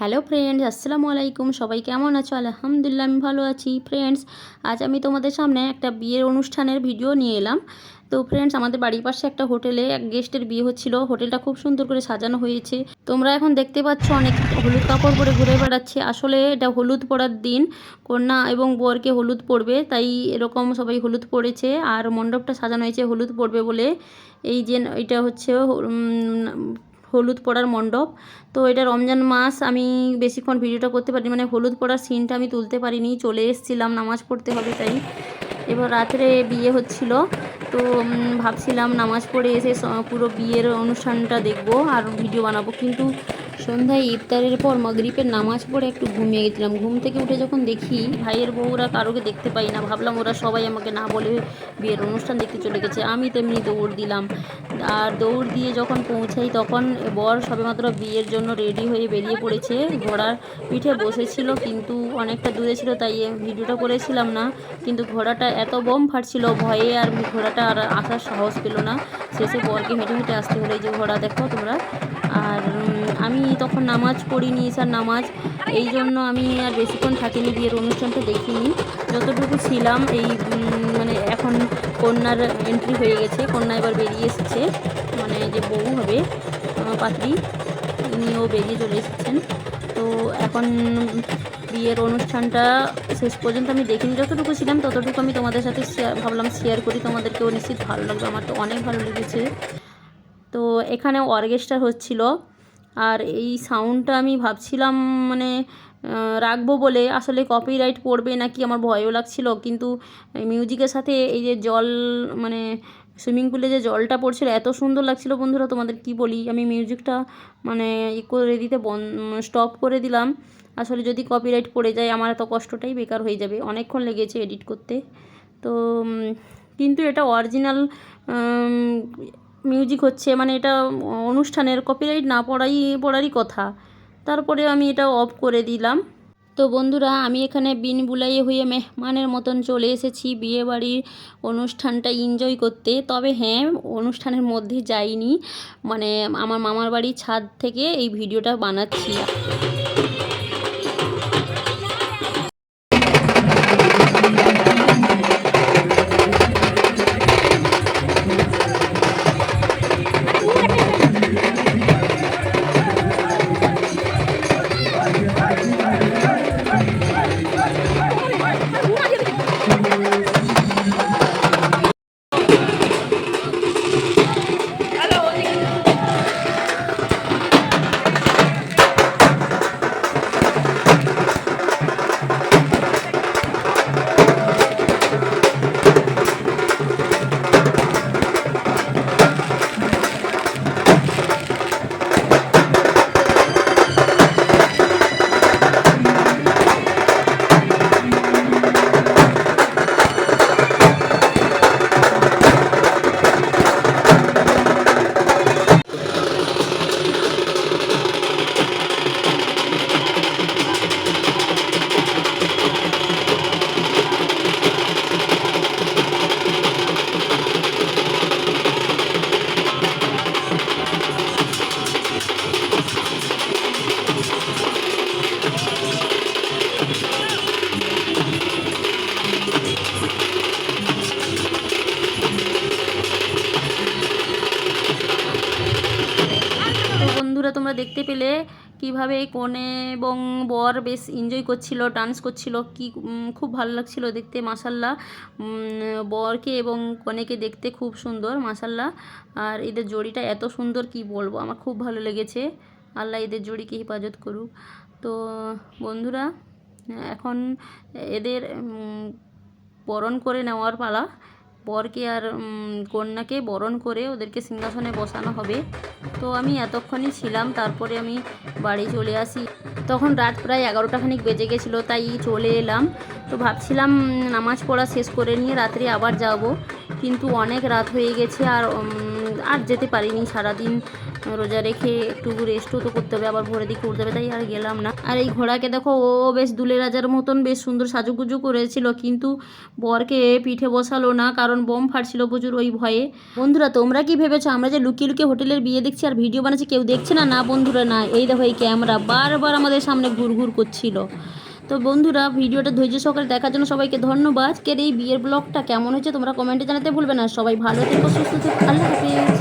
Hello friends, আসসালামু আলাইকুম। সবাই কেমন আছো? আলহামদুলিল্লাহ, আমি ভালো আছি। ফ্রেন্ডস, আজ আমি তোমাদের সামনে একটা বিয়ের অনুষ্ঠানের ভিডিও নিয়ে এলাম। তো ফ্রেন্ডস, আমাদের বাড়ির পাশে একটা হোটেলে এক গেস্টের বিয়ে হচ্ছিল। হোটেলটা খুব সুন্দর করে সাজানো হয়েছে। তোমরা এখন দেখতে পাচ্ছ অনেক হলুদ কাপড় পরে ঘুরে বেড়াচ্ছে। আসলে এটা হলুদ পরার দিন। কন্যা এবং বরকে হলুদ পরবে, তাই এরকম সবাই হলুদ পরেছে আর মণ্ডপটা সাজানো হয়েছে হলুদ পরবে বলে। এই যে, এটা হচ্ছে হলুদ পড়ার মণ্ডপ। তো এটা রমজান মাস, আমি বেশিক্ষণ ভিডিওটা করতে পারিনি মানে হলুদ পড়ার সিনটা আমি তুলতে পারিনি, চলে এসেছিলাম নামাজ পড়তে হবে তাই। এবার রাত্রে বিয়ে হচ্ছিল, তো ভাবছিলাম নামাজ পড়ে এসে পুরো বিয়ের অনুষ্ঠানটা দেখব আর ভিডিও বানাবো। কিন্তু সন্ধ্যায় ইফতারের পর মগরিবের নামাজ পড়ে একটু ঘুমিয়ে গেছিলাম। ঘুম থেকে উঠে যখন দেখি ভাইয়ের বউরা কারোকে দেখতে পাই না, ভাবলাম ওরা সবাই আমাকে না বলে বিয়ের অনুষ্ঠান দেখতে চলে গেছে। আমি তেমনি দৌড় দিলাম। আর দৌড় দিয়ে যখন পৌঁছাই তখন বর সবেমাত্র বিয়ের জন্য রেডি হয়ে বেরিয়ে পড়েছে। ঘোড়ার পিঠে বসেছিল, কিন্তু অনেকটা দূরে ছিল, তাই ভিডিওটা করেছিলাম না। কিন্তু ঘোড়াটা এত বোম ফাটছিল, ভয়ে আর ঘোড়াটা আর আসার সাহস পেল না। শেষে বরকে হেঁটে হেঁটে আসতে হলো, এই যে ঘোড়া, দেখো তোমরা। আর আমি তখন নামাজ পড়িনি স্যার নামাজ। এই জন্য আমি আর বেশিক্ষণ থাকিনি, বিয়ের অনুষ্ঠানটা দেখিনি। যতটুকু ছিলাম, এই মানে এখন কন্যার এন্ট্রি হয়ে গেছে, কন্যা এবার বেরিয়ে এসেছে। মানে যে বউ হবে পাত্রী উনিও বেরিয়ে চলে এসেছেন। তো এখন বিয়ের অনুষ্ঠানটা শেষ পর্যন্ত আমি দেখিনি। যতটুকু ছিলাম, ততটুকু আমি তোমাদের সাথে শেয়ার ভাবলাম শেয়ার করি। তোমাদেরকেও নিশ্চিত ভালো লাগবে। আমার তো অনেক ভালো লেগেছে। তো এখানে অর্কেস্ট্রা হচ্ছিল। আর এই সাউন্ডটা আমি ভাবছিলাম মানে রাখব বলে। আসলে কপিরাইট পড়বে নাকি আমার ভয়ও লাগছিল। কিন্তু মিউজিকের সাথে এই যে জল মানে সুইমিং পুলে যে জলটা পড়ছিল, এত সুন্দর লাগছিল বন্ধুরা, তোমাদের কি বলি? আমি মিউজিকটা মানে ই করে দিতে বন স্টপ করে দিলাম। আসলে যদি কপিরাইট পড়ে যায়, আমার এত কষ্টটাই বেকার হয়ে যাবে। অনেকক্ষণ লেগেছে এডিট করতে। তো কিন্তু এটা অরিজিনাল মিউজিক হচ্ছে মানে এটা অনুষ্ঠানের কপিরাইট না পড়াই, পড়ারই কথা। তারপরে আমি এটা অফ করে দিলাম। তো বন্ধুরা, আমি এখানে বিন বুলাইয়ে হয়ে মেহমানের মতন চলে এসেছি বিয়ে বাড়ির অনুষ্ঠানটা এনজয় করতে। তবে হ্যাঁ অনুষ্ঠানের মধ্যে যাইনি। মানে আমার মামার বাড়ির ছাদ থেকে এই ভিডিওটা বানাচ্ছি। বন্ধুরা, তোমরা দেখতে পেলে কীভাবে কনে এবং বর বেশ এনজয় করছিল ডান্স করছিল, কি খুব ভালো লাগছিল দেখতে মাসাল্লাহ বরকে এবং কনেকে দেখতে খুব সুন্দর মাসাল্লাহ আর এদের জড়িটা এত সুন্দর, কি বলব, আমার খুব ভালো লেগেছে। আল্লাহ এদের জড়িকে হেফাজত করুক। তো, বন্ধুরা, এখন এদের বরণ করে নেওয়ার পালা। বরকে আর কন্যাকে বরণ করে ওদেরকে সিংহাসনে বসানো হবে। তো আমি এতক্ষণই ছিলাম, তারপরে আমি বাড়ি চলে আসি। তখন রাত প্রায় এগারোটা খানিক বেজে গেছিল, তাই চলে এলাম। তো ভাবছিলাম নামাজ পড়া শেষ করে নিয়ে রাত্রে আবার যাব। কিন্তু অনেক রাত হয়ে গেছে আর আর যেতে পারিনি। সারাদিন রোজা রেখে একটু রেস্টও তো করতে হবে, আবার ভোরের দিকে উঠতে হবে, তাই আর গেলাম না। আর এই ঘোড়াকে দেখো, ও বেশ দুলে রাজার মতন বেশ সুন্দর সাজুগুজু করেছিল, কিন্তু বরকে পিঠে বসালো না, কারণ বোম ফাটছিল প্রচুর ওই ভয়ে। বন্ধুরা, তোমরা কি ভেবেছো? আমরা যে লুকিয়ে লুকিয়ে হোটেলের বিয়ে দেখছি আর ভিডিও বানাচ্ছি, কেউ দেখছে না? না, বন্ধুরা, না। এই দেখো, এই ক্যামেরা বারবার আমাদের সামনে ঘুর ঘুর করছিল। তো বন্ধুরা, ভিডিওটা ধৈর্য সহকারে দেখার জন্য সবাইকে ধন্যবাদ। কে এই বিয়ের ব্লগটা কেমন হয়েছে তোমরা কমেন্টে জানাতে ভুলবে না। সবাই ভালো থেকো, সুস্থ থেকো। আল্লাহ হাফিজ।